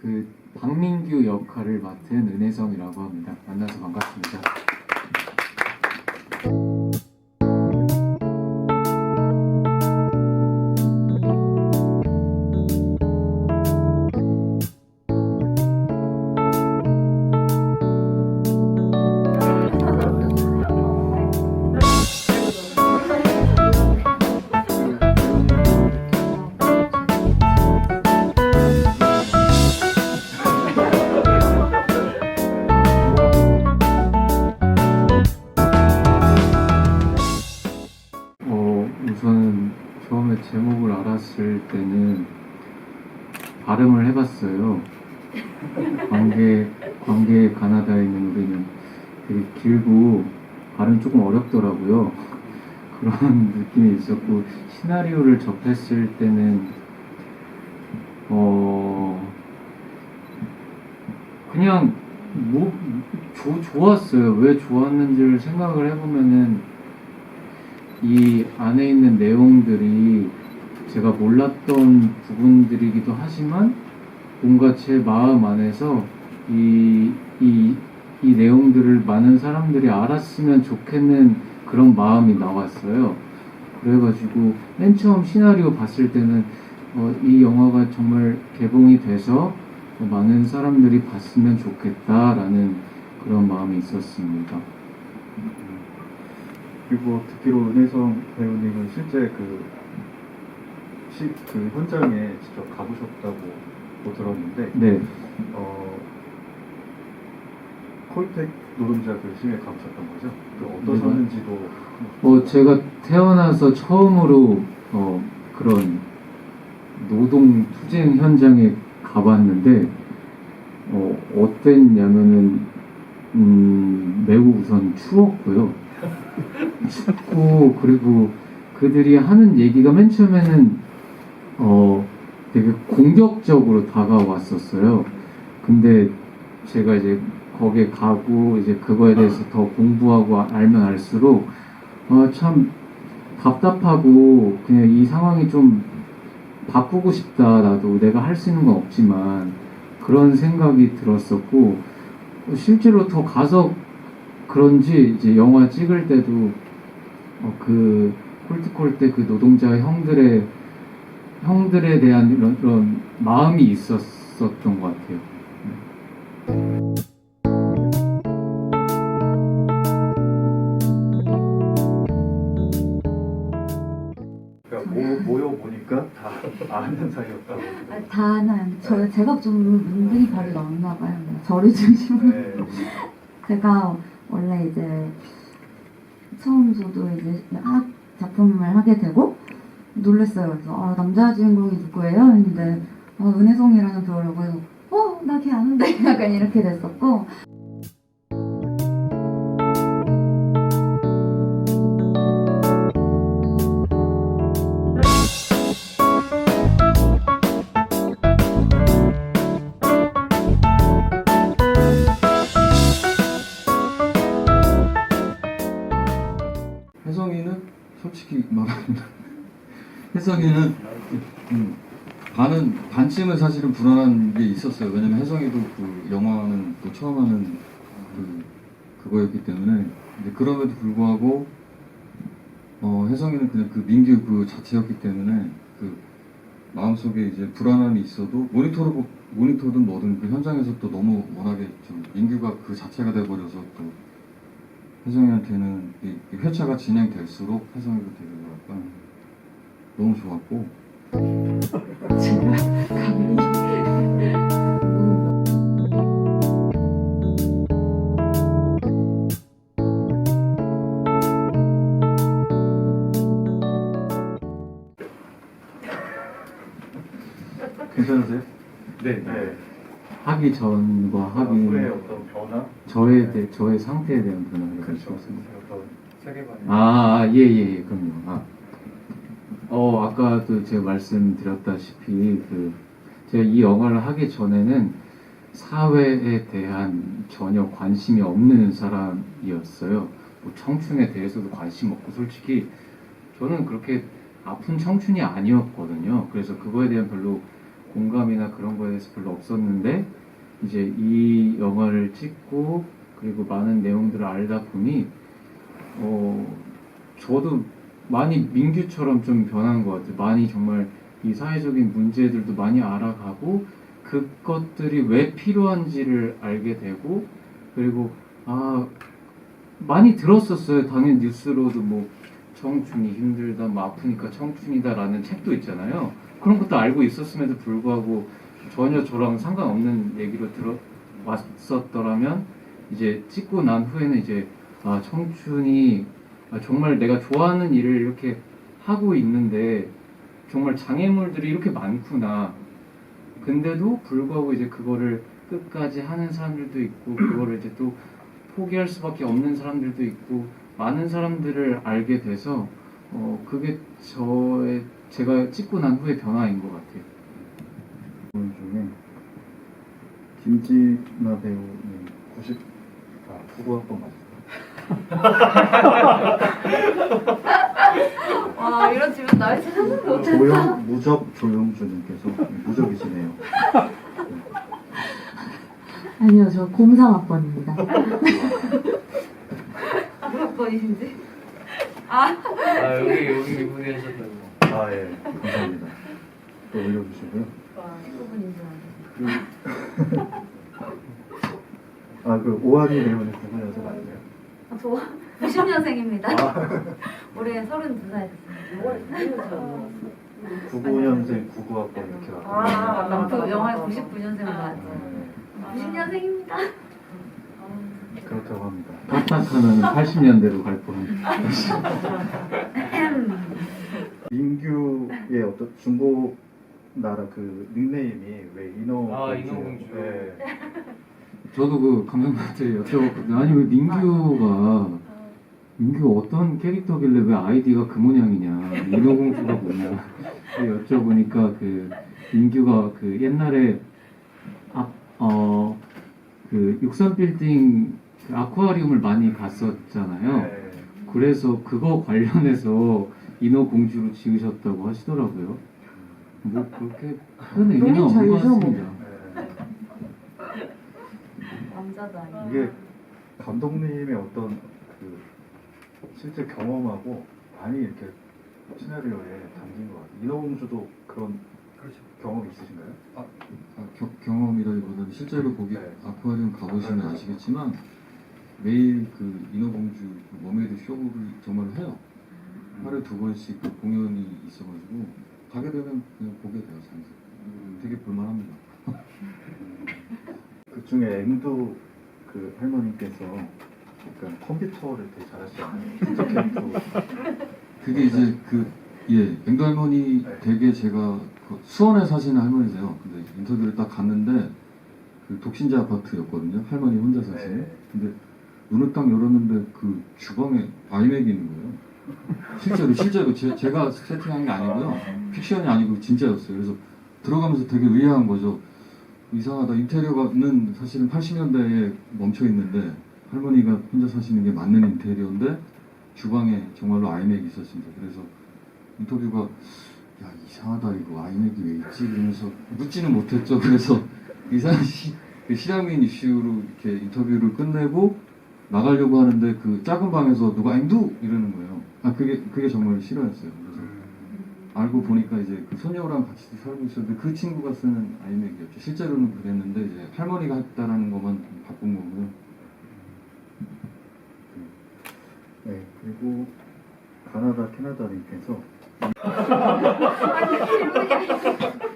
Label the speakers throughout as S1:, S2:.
S1: 그 박민규 역할을 맡은 은혜성이라고 합니다. 만나서 반갑습니다. 해봤어요. 관계, 관계 가나다에 있는 우리는 되게 길고 발음 조금 어렵더라고요. 그런 느낌이 있었고 시나리오를 접했을 때는 어 그냥 뭐 조, 좋았어요. 왜 좋았는지를 생각을 해보면은 이 안에 있는 내용들이 제가 몰랐던 부분들이기도 하지만 뭔가 제 마음 안에서 이, 이, 이 내용들을 많은 사람들이 알았으면 좋겠는 그런 마음이 나왔어요. 그래가지고 맨 처음 시나리오 봤을 때는 어, 이 영화가 정말 개봉이 돼서 어, 많은 사람들이 봤으면 좋겠다라는 그런 마음이 있었습니다.
S2: 그리고 듣기로 은혜성 배우님은 실제 그, 시, 그 현장에 직접 가보셨다고 또 들었는데
S1: 네.
S2: 어, 콜텍 노동자 그 심에 가보셨던 거죠? 그 어떠셨는지도
S1: 어, 제가 태어나서 처음으로 어, 그런 노동 투쟁 현장에 가봤는데 어, 어땠냐면은 음, 매우 우선 추웠고요. 춥고 그리고 그들이 하는 얘기가 맨 처음에는 어, 되게 공격적으로 다가왔었어요. 근데 제가 이제 거기에 가고 이제 그거에 대해서 더 공부하고 알면 알수록 아, 참 답답하고 그냥 이 상황이 좀 바꾸고 싶다 나도 내가 할 수 있는 건 없지만 그런 생각이 들었었고 어, 실제로 더 가서 그런지 이제 영화 찍을 때도 어, 그 콜트콜 때 그 노동자 형들의 형들에 대한 이런, 이런 마음이 있었었던 것 같아요.
S2: 그러니까 모, 모여 보니까 다 아는 사이였다고.
S3: 아니, 다는 저 제가 좀 은근히 발이 나왔나 봐요. 저를 중심으로
S2: 네.
S3: 제가 원래 이제 처음 저도 이제 학 작품을 하게 되고 놀랐어요. 그래서 아, 남자 주인공이 누구예요? 했는데 아, 은혜성이라는 배우라고 해서 어, 나 걔 아는데 약간 이렇게 됐었고
S4: 혜성이는 솔직히 말하면 혜성이는 음, 반은 반쯤은 사실은 불안한 게 있었어요. 왜냐면 혜성이도 그 영화는 또 처음 하는 그 그거였기 때문에 근데 그럼에도 불구하고 어, 혜성이는 그냥 그 민규 그 자체였기 때문에 그 마음속에 이제 불안함이 있어도 모니터로 모니터든 뭐든 그 현장에서 또 너무 워낙에 좀 민규가 그 자체가 돼버려서 또 혜성이한테는 이, 이 회차가 진행될수록 혜성이도 되게 뭐랄까 너무 좋았고
S3: 제가 감히
S2: 괜찮으세요?
S1: 네.
S2: 네.
S1: 하기 전과 하기
S2: 후에 어떤 변화?
S1: 저에 대 저의 상태에 대한 변화를
S2: 그렇죠.
S1: 말씀하셨습니다.
S2: 어떤 세계관이.
S1: 아, 예, 예, 예, 그럼요. 아. 어, 아까도 제가 말씀드렸다시피, 그, 제가 이 영화를 하기 전에는 사회에 대한 전혀 관심이 없는 사람이었어요. 뭐 청춘에 대해서도 관심 없고, 솔직히 저는 그렇게 아픈 청춘이 아니었거든요. 그래서 그거에 대한 별로 공감이나 그런 거에 대해서 별로 없었는데 이제 이 영화를 찍고 그리고 많은 내용들을 알다 보니 어 저도 많이 민규처럼 좀 변한 것 같아요. 많이 정말 이 사회적인 문제들도 많이 알아가고 그것들이 왜 필요한지를 알게 되고 그리고 아 많이 들었었어요. 당연히 뉴스로도 뭐 청춘이 힘들다, 뭐 아프니까 청춘이다라는 책도 있잖아요. 그런 것도 알고 있었음에도 불구하고 전혀 저랑 상관없는 얘기로 들어 왔었더라면 이제 찍고 난 후에는 이제 아 청춘이 아, 정말 내가 좋아하는 일을 이렇게 하고 있는데 정말 장애물들이 이렇게 많구나. 근데도 불구하고 이제 그거를 끝까지 하는 사람들도 있고 그거를 이제 또 포기할 수밖에 없는 사람들도 있고 많은 사람들을 알게 돼서 어 그게 저의 제가 찍고 난 후의 변화인 것 같아요.
S2: 분 중에 김진아 배우님 90, 아, 99학번 맞으세요?
S3: 와 이런 질문 나올 줄 상상도 못했어.
S2: 조영, 무적 조영주님께서 무적이시네요.
S5: 아니요, 저 03학번입니다.
S3: 몇 번이신지?
S6: 아 여기 여기 이분이 하셨다고.
S2: 아, 예. 감사합니다. 또 올려주시고요.
S3: 19분인 줄 알았어.
S2: 아, 그 오한이 배우님 99년생 맞으세요?
S3: 아, 저 90년생입니다. 올해 32살 됐습니다.
S2: 99년생 99학번 이렇게 나와요.
S3: 아, 맞다. 그 영화에 99년생 나왔죠.
S2: 네,
S3: 90년생입니다.
S2: 그렇다고 합니다.
S1: 딱딱하면 80년대로 갈 뻔.
S2: 민규의 어떤 중국 나라 그 닉네임이 왜 인어
S6: 아,
S2: 공주?
S6: 인어공주.
S2: 네.
S1: 저도 그 감독님한테 여쭤봤거든요. 아니 왜 민규가 민규가 어떤 캐릭터길래 왜 아이디가 그 모양이냐 인어공주가 뭐냐 여쭤보니까 그 민규가 그 옛날에 아어그 육선 빌딩 그 아쿠아리움을 많이 갔었잖아요.
S2: 네.
S1: 그래서 그거 관련해서 인어공주로 지으셨다고 하시더라고요. 뭐 그렇게 큰 의미는 없는 것. 같습니다.
S2: 네.
S3: 남자도 아니고.
S2: 이게 감독님의 어떤 그 실제 경험하고 많이 이렇게 시나리오에 담긴 것 같아요. 인어공주도 그런
S6: 그렇죠.
S2: 경험 있으신가요?
S4: 아, 겨- 경험이라기보다는 실제로 거기
S2: 네.
S4: 아쿠아리움 가보시면 아시겠지만 매일 그 인어공주 그 머메이드 쇼를 정말 해요. 하루에 두 번씩 그 공연이 있어가지고 가게 되면 그냥 보게 돼요, 장서. 되게 볼만합니다.
S2: 그 중에 앵두 그 할머니께서 약간 컴퓨터를 되게 잘하시잖아요.
S4: 그게 이제 그, 예, 앵도 할머니
S2: 네.
S4: 되게 제가 그 수원에 사시는 할머니세요. 근데 인터뷰를 딱 갔는데 그 독신자 아파트였거든요. 할머니 혼자 사시는.
S2: 네.
S4: 근데 눈을 딱 열었는데 그 주방에 아이맥이 있는 거예요. 실제로, 실제로 제, 제가 세팅한 게 아니고요. 픽션이 아니고 진짜였어요. 그래서 들어가면서 되게 의아한 거죠. 이상하다. 인테리어는 사실은 80년대에 멈춰 있는데 할머니가 혼자 사시는 게 맞는 인테리어인데 주방에 정말로 아이맥이 있었습니다. 그래서 인터뷰가 야 이상하다 이거 아이맥이 왜 있지? 그러면서 묻지는 못했죠. 그래서 이상한 시, 그 실향민 이슈로 이렇게 인터뷰를 끝내고 나가려고 하는데 그 작은 방에서 누가 앵두 이러는 거예요. 아 그게 그게 정말 싫어했어요. 알고 보니까 이제 그 소녀랑 같이 살고 있었는데 그 친구가 쓰는 아이맥이었죠. 실제로는 그랬는데 이제 할머니가 했다라는 것만 바꾼 거고요.
S2: 네. 그리고 가나다 캐나다님께서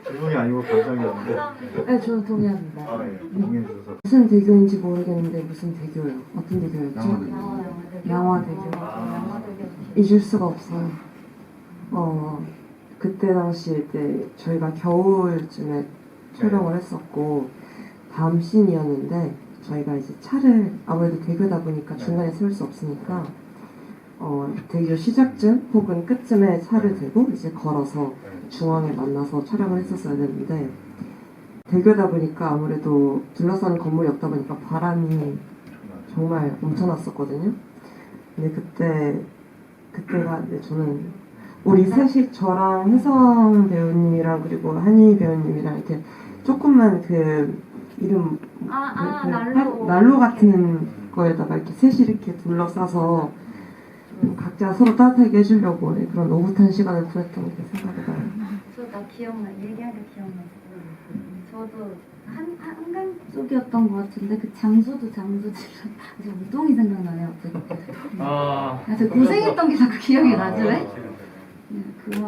S2: 질문이 아니고 감상이었는데
S5: 네, 저는 동의합니다.
S2: 아, 예. 동의해 주셔서
S5: 무슨 대교인지 모르겠는데 무슨 대교예요? 어떤 대교였죠?
S4: 양화 대교.
S3: 영화대교.
S5: 양화대교.
S3: 영화대교.
S5: 잊을 수가 없어요. 어, 그때 당시 때 저희가 겨울쯤에 촬영을 했었고 다음 씬이었는데 저희가 이제 차를 아무래도 대교다 보니까 중간에 세울 수 없으니까 어, 대교 시작쯤 혹은 끝쯤에 차를 대고 이제 걸어서
S2: 네.
S5: 중앙에 만나서 촬영을 했었어야 되는데 대교다 보니까 아무래도 둘러싸는 건물이 없다 보니까 바람이 정말 엄청났었거든요. 근데 그때 그때가 이제 저는 우리 셋이 저랑 혜성 배우님이랑 그리고 한희 배우님이랑 이렇게 조금만 그 이름
S3: 아, 아,
S5: 그- 그
S3: 난로.
S5: 난로 같은 거에다가 이렇게 셋이 이렇게 둘러싸서 좀 각자 서로 따뜻하게 해주려고 네, 그런 오붓한 시간을 보냈던 게 생각이 나요.
S3: 저나 기억나 얘기하니까 기억났어. 저도 한, 한 한강 쪽이었던 것 같은데 그 장소도 장소지만 저 우동이 생각나네요. 갑자기.
S6: 아.
S3: 아, 저 고생했던 게 자꾸 기억이
S6: 아,
S3: 나지 왜? 네, 그런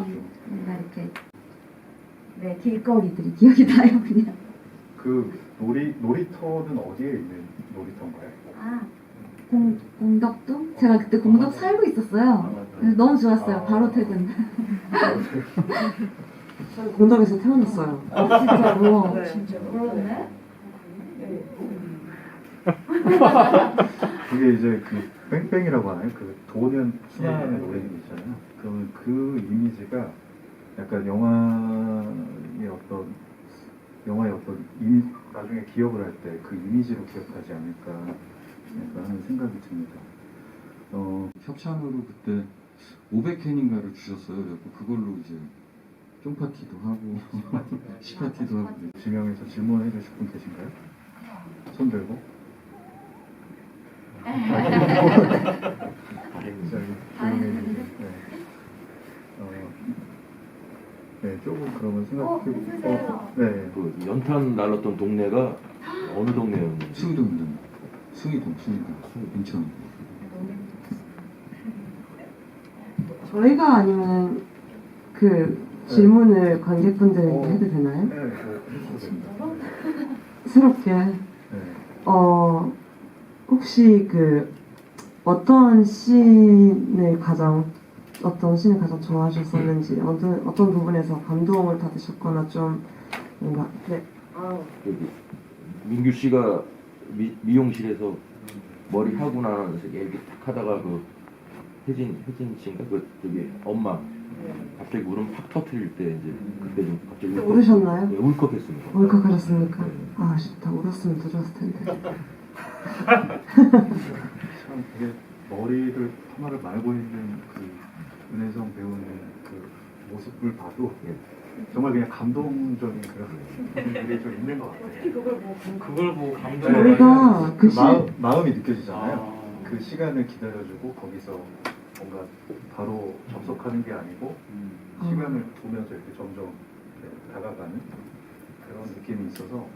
S3: 뭔가 이렇게 네 길거리들이 기억이 나요 그냥.
S2: 그 놀이 놀이터는 어디에 있는 놀이터인가요?
S3: 아 공, 공덕동? 제가 그때 공덕 살고 있었어요. 그래서 너무 좋았어요. 바로 퇴근.
S5: 저는 공덕에서 태어났어요.
S3: 진짜로.
S5: 네.
S3: 그러네.
S2: 그게 이제 그 뺑뺑이라고 하나요? 그 돈은 순환하는
S6: 예.
S2: 노래는 있잖아요. 그러면 그 이미지가 약간 영화의 어떤 영화의 어떤 이미 나중에 기억을 할 때 그 이미지로 기억하지 않을까 하는 생각이 듭니다. 어,
S4: 협찬으로 그때 500캔인가를 주셨어요. 그래서 그걸로 이제 쫑파티도 하고 시파티도 하고
S2: 지명해서 질문해 주실 분 계신가요? 손 들고. 네. 어, 네, 조금 그러면 생각해 보 네.
S7: 그 연탄 날랐던 동네가 어느 동네였는지
S4: 수의동입니다. 수의동, 수의동, 인천.
S5: 저희가 아니면 그 질문을 관객분들에게
S2: 어.
S5: 해도 되나요?
S2: 네, 뭐 해주셔도 됩니다.
S5: 새롭게
S2: 네.
S5: 어 혹시 그 어떤 씬을 가장 어떤 씬을 가장 좋아하셨었는지 어떤 어떤 부분에서 감동을 받으셨거나 좀 뭔가 네
S7: 여기 민규 씨가 미, 미용실에서 머리 하고 나서 이렇게 탁 하다가 그 혜진 혜진 씨인가 그 저기 엄마 갑자기 울음 팍 터트릴 때 이제 그때 좀 갑자기 울컥-
S5: 울으셨나요?
S7: 네, 울컥했습니다.
S5: 울컥하셨습니까?
S7: 네.
S5: 아 아쉽다 울었으면 더 좋았을 텐데
S2: 참 되게 머리를 파마를 말고 있는 그 은혜성 배우의 그 모습을 봐도
S7: 예.
S2: 정말 그냥 감동적인 그런 부분들이 좀 있는 것 같아요.
S6: 그걸 보고 감동.
S5: 저희가
S2: 그그
S5: 씬-
S2: 마음, 마음이 느껴지잖아요.
S6: 아.
S2: 그 시간을 기다려주고 거기서 뭔가 바로 접속하는 게 아니고
S5: 음.
S2: 시간을 보면서 이렇게 점점 이렇게 다가가는 그런 느낌이 있어서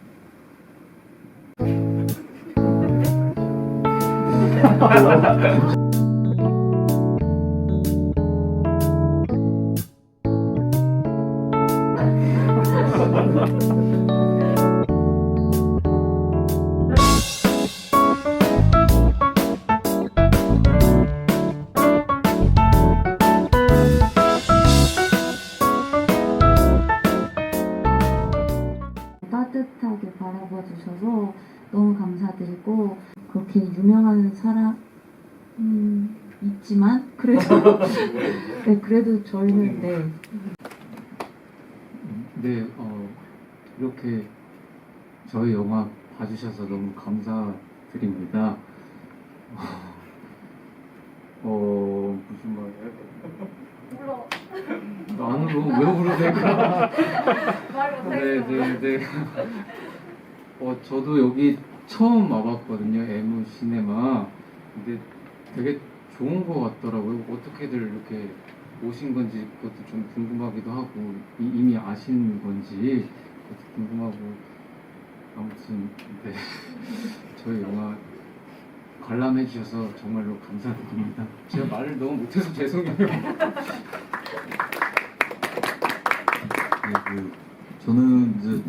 S3: 따뜻하게 바라봐 주셔서 너무 감사드리고 그렇게 유명한 사람 음, 있지만 그래도 네, 그래도 저희는 네
S1: 네, 어, 이렇게 저희 영화 봐주셔서 너무 감사드립니다. 어, 무슨 말이에요? 나는 뭐, 왜 울어야 될까? 네, 네, 네. 어, 저도 여기 처음 와봤거든요, 에무 시네마. 근데 되게 좋은 것 같더라고요. 어떻게들 이렇게 오신 건지 그것도 좀 궁금하기도 하고 이, 이미 아신 건지 그것도 궁금하고 아무튼 네 저희 영화 관람해 주셔서 정말로 감사드립니다. 제가 말을 너무 못해서 죄송해요.
S4: 네, 그 저는 이제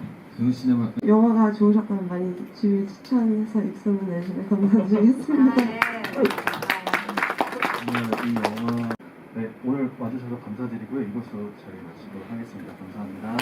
S4: 시네마
S5: 영화가 좋으셨다면 많이 주위 추천해서 입소문 내주시면 감사드리겠습니다.
S2: 오늘 이 영화 네 오늘 와주셔서 감사드리고요 이것으로 저희 마치도록 하겠습니다.
S3: 감사합니다.